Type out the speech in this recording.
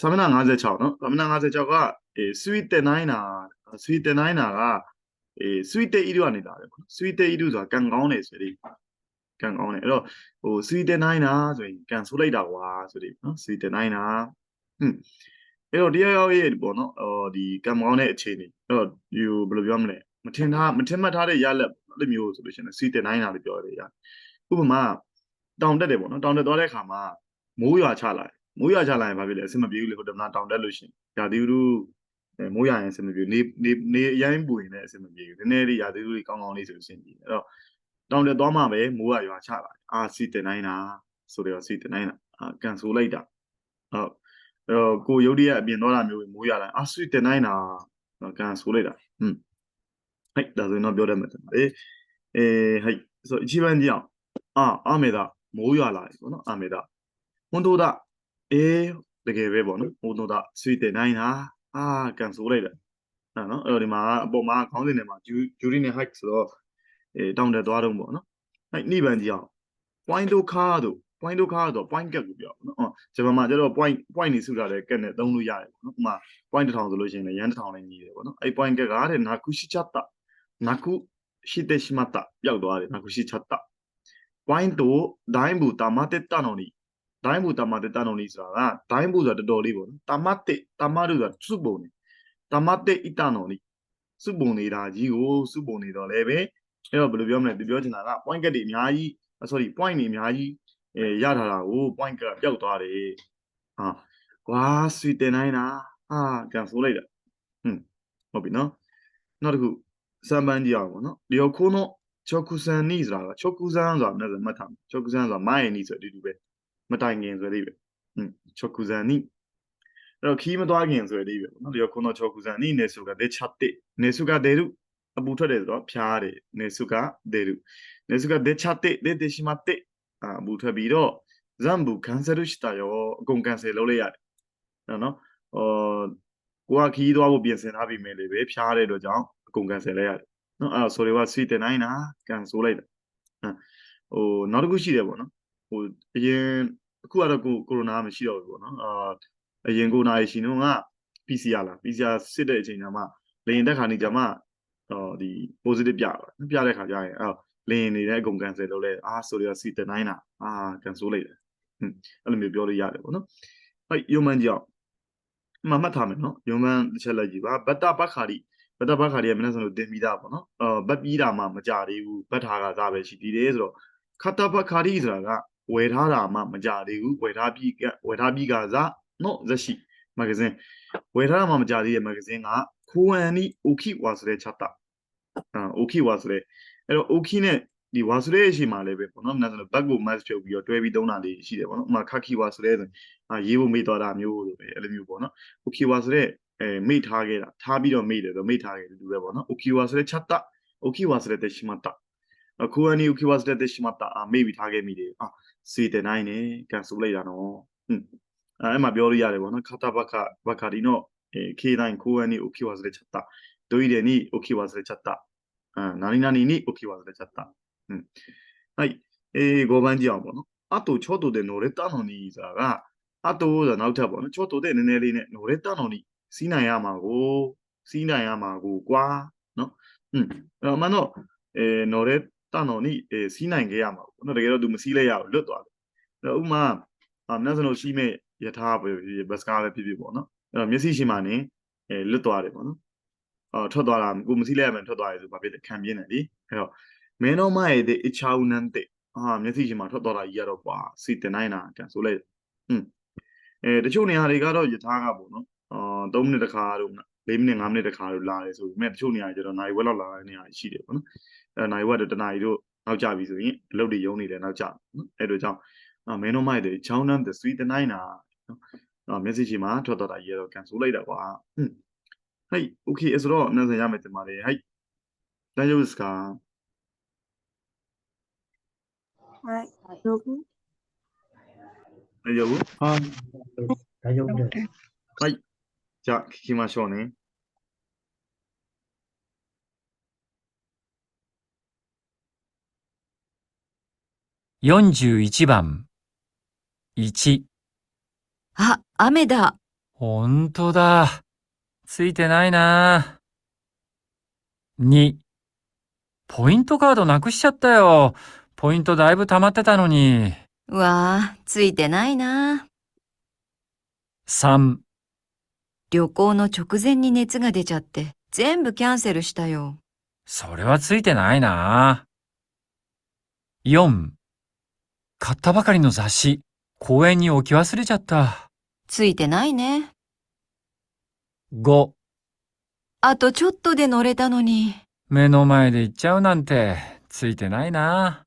စာမျက်နှာ56နော်စာမျက်နှာ56ကအဲ sweet တင်နိုင်တာ sweet တင်နိုင်တာကအဲ sweet တေ idu ကနေလာတယ်ပေါ့နော် sweet တေ idu ဆိုတာကံကောင်းတယ်ဆိုတဲ့ကံကောင်းတယ်အဲ့တော့ဟို sweet တင်နိုင်တာဆိုရင်ကံဆိုးလိုက်တာကွာဆိုတဲ့နော် sweet တင်နိုင်တာဟွန်းအဲ့တော့တရားရောက်ရဲ့ပေါ့နော်အော်ဒီကံကောင်းတဲ့အခြေအနေအဲ့တော့ဒီဘယ်လိုပြောမလဲမထင်ထားမထင်မှတ်ထားတဲ့ရလက်အဲ့လိုမျိုးဆိုလို့ရှိရင် sweet တင်နိုင်တာလို့ပြောရတယ်ရဥပမာတောင်တက်တယ်ပေါ့နော်တောင်တက်သွားတဲ့အခါမှာမိုးရွာချလာတယ် မိုးရွာချလာရင်ဘာဖြစ်လဲအဆင်မပြေဘူးလေဟိုတမနာတောင်တက်လို့ရှိရင်ရာသီဥတုမိုးရွာရင်အဆင်မပြေနေနေနေအရင်ပူရင်လည်းအဆင်မပြေဘူးနည်းနည်းလေးရာသီဥတုလေးကောင်းကောင်းလေးဆိုလို့ရှိရင်အဲ့တော့တောင်တက်သွားမှပဲမိုးရွာရွာချလာအာစီတင်နိုင်တာဆိုတော့စီတင်နိုင်တာအာကန်ဆိုလိုက်တာဟုတ်အဲ့တော့ကိုရုတ်တရက်အပြင်တော့တာမျိုးမိုးရွာလာအာစီတင်နိုင်တာကန်ဆိုလိုက်တာဟွန်းဟဲ့ဒါဆိုရင်တော့ပြောတတ်မှာအေးအေးဟဲ့ဆိုအချိန်ပိုင်းကြည့်အောင်အာအာမေဒမိုးရွာလာပြီပေါ့နော်အာမေဒဟွန်တိုဒါ အေးတကယ်ပဲပေါ့နော်ဟိုတော့ဒါဆွေတင်နိုင်တာအာကန်ဆိုးလိုက်တယ်အဲ့နော်အဲ့တော့ဒီမှာအပေါ်မှာခေါင်းစဉ်ထဲမှာဂျူဂျူရီနဲ့ hike ဆိုတော့အဲတောင်းတက်သွားတော့ပေါ့နော်အဲ့နိဗ္ဗာန်ကြီးအောင် point တို့ခါတို့ point တို့ခါတော့ point ကက်ကိုပြောပေါ့နော်အော်ဂျပန်မှာကျတော့ point point နေစုထားတဲ့ကက်နဲ့သုံးလို့ရတယ်ပေါ့နော်ဥပမာ point တစ်ထောင်ဆိုလို့ရှိရင်လည်းရန်တစ်ထောင်နဲ့ညီတယ်ပေါ့နော်အဲ့ point ကက်ကတဲ့နာကုရှိချတ်တာနာကုရှိတဲ့ရှိမတ်တာပျောက်သွားတယ်နာကုရှိချတ်တာ point တို့ဒိုင်းဘူးတာမတက်တနော်နီ ဒိုင်းဘူတမတေတနော်နီဆိုတာကဒိုင်းဘူဆိုတာတော်တော်လေးပေါ့နော်တမတေတမတို့ဆိုတာစုပုံနေတမတေဣတနော်နီစုပုံနေတာကြီးကိုစုပုံနေတော့လည်းပဲအဲ့တော့ဘယ်လိုပြောမလဲသူပြောချင်တာက point ကတ်တွေအများကြီး sorry point တွေအများကြီးအဲရထားတာကို point ကတ်ပျောက်သွားတယ်ဟာကွာဆွေတင်နိုင်တာဟာကန်ဆိုးလိုက်တာဟွန်းဟုတ်ပြီနော်နောက်တစ်ခုစံပန်းကြည့်အောင်ပေါ့နော်ဒီခိုးနော်ချောကူဆန်နီဆိုတာကချောကူဆန်ဆိုတာမနေ့ကမှတ်ထားမယ်ချောကူဆန်ဆိုတာမိုင်းနီဆိုအတူတူပဲ မတိုင်ခင်ဆိုတဲ့ပဲอืมချောကူဇန်နီအဲ့တော့ခီးမသွားခင်ဆိုတဲ့ပဲပေါ့နော်ဒီခုနချောကူဇန်နီနေစုကဒေချတ်တေနေစုကဒေရုအပူထွက်တယ်ဆိုတော့ဖြားတယ်နေစုကဒေရုနေစုကဒေချတ်တေဒေတေရှိမတေအာအပူထွက်ပြီးတော့ဇမ်ဘူကန်ဆယ်ရရှိတာရောအကုန်ကန်ဆယ်လုပ်လိုက်ရတယ်နော်နော်အော်ကိုကခီးသွားဖို့ပြင်ဆင်ထားပြီမယ်လေပဲဖြားတဲ့အတွက်ကြောင့်အကုန်ကန်ဆယ်လိုက်ရတယ်နော်အဲ့တော့ဆိုတော့ဆွီတင်နိုင်တာကန်ဆိုးလိုက်တာဟိုနောက်တစ်ခုရှိတယ်ပေါ့နော် ဟိုအရင်အခုကတော့ကိုကိုရိုနာမရှိတော့ဘူးပေါ့နော်အာအရင်ကိုနာရီရှင်တော့က PCR လား PCR စစ်တဲ့အချိန်ကျမှလေရင်တက်ခါနေကျမှဟောဒီ positive ပြတော့ပြတဲ့ခါကျရင်အဲ့တော့လေရင်နေတဲ့အကုန် cancel လုပ်လဲအာဆိုတော့စီတနိုင်တာအာ cancel လိုက်တယ်ဟွန်းအဲ့လိုမျိုးပြောလို့ရတယ်ပေါ့နော်အဲ့ယုံမှန်ကြောက်မမှတ်ထားမယ်နော်ယုံမှန်တစ်ချက်လိုက်ကြည့်ပါဘတ်တာဘတ်ခါဒီဘတ်တာဘတ်ခါဒီကမနေ့ကဆိုတင်ပြီးသားပေါ့နော်အာဘတ်ပြီးတာမှမကြသေးဘူးဘတ်ထားကစားပဲရှိသေးတယ်ဆိုတော့ခတ္တပခါရီဆိုတာက ဝယ်ထားတာမှမကြသေးဘူးဝယ်ထားပြီးကဝယ်ထားပြီးကစားနော်ဇက်ရှိမဂဇင်းဝယ်ထားတာမှမကြသေးတဲ့မဂဇင်းကခိုးအန်နီအိုခိဝါဆိုတဲ့ချက်တာအာအိုခိဝါဆိုတဲ့အဲ့တော့အိုခိနဲ့ဒီဝါဆိုတဲ့အချိန်မှာလည်းပဲပေါ့နော်မနက်ဆိုဘက်ကို mask ဖြုတ်ပြီးတော့တွဲပြီးသုံးတာလေးရှိတယ်ပေါ့နော်ဥပမာခခိဝါဆိုတဲ့ဆိုအာရေးဖို့မေ့သွားတာမျိုးလိုပဲအဲ့လိုမျိုးပေါ့နော်အိုခိဝါဆိုတဲ့အဲမေ့ထားခဲ့တာထားပြီးတော့မေ့တယ်ဆိုမေ့ထားခဲ့တယ်တူပဲပေါ့နော်အိုခိဝါဆိုတဲ့ချက်တာအိုခိဝါဆိုတဲ့ရှိမတာ အခုအနီ okay was that this မှာတာမေ့ပြီးထားခဲ့မိတယ်အာစေတနိုင်နေကန်ဆူလိုက်တာနော်ဟွန်းအဲအဲ့မှာပြောလို့ရတယ်ဗောနော်ခတာဘခဘခဒီနော်အဲ K9 ကိုအနီ okay was that ချက်တာဒိုရီတယ်နီ okay was that ချက်တာအာနာနီနာနီနီ okay was that ချက်တာဟွန်းはいအေးကိုပန်းကြည့်အောင်ဗောနော်အတူချောတူတဲ့နိုရဲတာနော်နီဆိုတာကအတူဆိုနောက်ထပ်ဗောနော်ချောတူတဲ့နည်းနည်းလေးနဲ့နိုရဲတာနော်နီစီးနိုင်ရမှာကိုစီးနိုင်ရမှာကိုကွာနော်ဟွန်းအဲ့တော့မနော်အဲနော်ရဲတန် တော်နိအဲစီးနိုင်ခဲ့ရမှာပေါ့နော်တကယ်တော့သူမစီးလိုက်ရဘူးလွတ်သွားတယ်အဲ့တော့ဥမာအမနက်စနိုရှိမဲ့ယထာပဲဖြစ်ဖြစ်ဘတ်စကားပဲဖြစ်ဖြစ်ပေါ့နော်အဲ့တော့မျက်စိရှိမှနေအဲလွတ်သွားတယ်ပေါ့နော်အော်ထွက်သွားတာကိုမစီးလိုက်ရမှထွက်သွားတယ်ဆိုဘာဖြစ်လဲခံပြင်းတယ်လीအဲ့တော့မင်းတော်မရဲ့တဲ့အချောင်းနန်းတဲ့အာမျက်စိရှိမှထွက်သွားတာကြီးရတော့ကွာစီတင်နိုင်တာကန်ဆိုလိုက်ဟွန်းအဲတချို့နေရာတွေကတော့ယထာကပေါ့နော်အာ3မိနစ်တစ်ခါတို့4မိနစ်5မိနစ်တစ်ခါတို့လာတယ်ဆိုပေမဲ့တချို့နေရာကျတော့နိုင်ဝက်လောက်လာတဲ့နေရာရှိတယ်ပေါ့နော်အဲ နိုင်ဝက်တို့တနာရီတို့နောက်ကြပြီဆိုရင်အလုပ်တွေရုံးနေတယ်နောက်ကြနော်အဲ့တို့ကြောင့်မင်းတို့မိုက်တယ်ချောင်းနန်းတဲ့ဆွေးတနိုင်တာနော်အော် message မှာထွက်တော့တာရေတော့ cancel လိုက်တာကွာဟွန်းဟိုက် okay အဲ့ဆိုတော့နောက်ဆက်ရမယ်တင်ပါတယ်ဟိုက်大丈夫ですかはい。どこ大丈夫はい、大丈夫です。はいじゃあ聞きましょうね 41番。1、あ、雨だ。ほんとだ。ついてないな。2、ポイントカードなくしちゃったよ。ポイントだいぶ溜まってたのに。わあ、ついてないな。3、旅行の直前に熱が出ちゃって、全部キャンセルしたよ。それはついてないな。4、買ったばかりの雑誌、公園に置き忘れちゃった。ついてないね。5、あとちょっとで乗れたのに。目の前で行っちゃうなんて、ついてないな。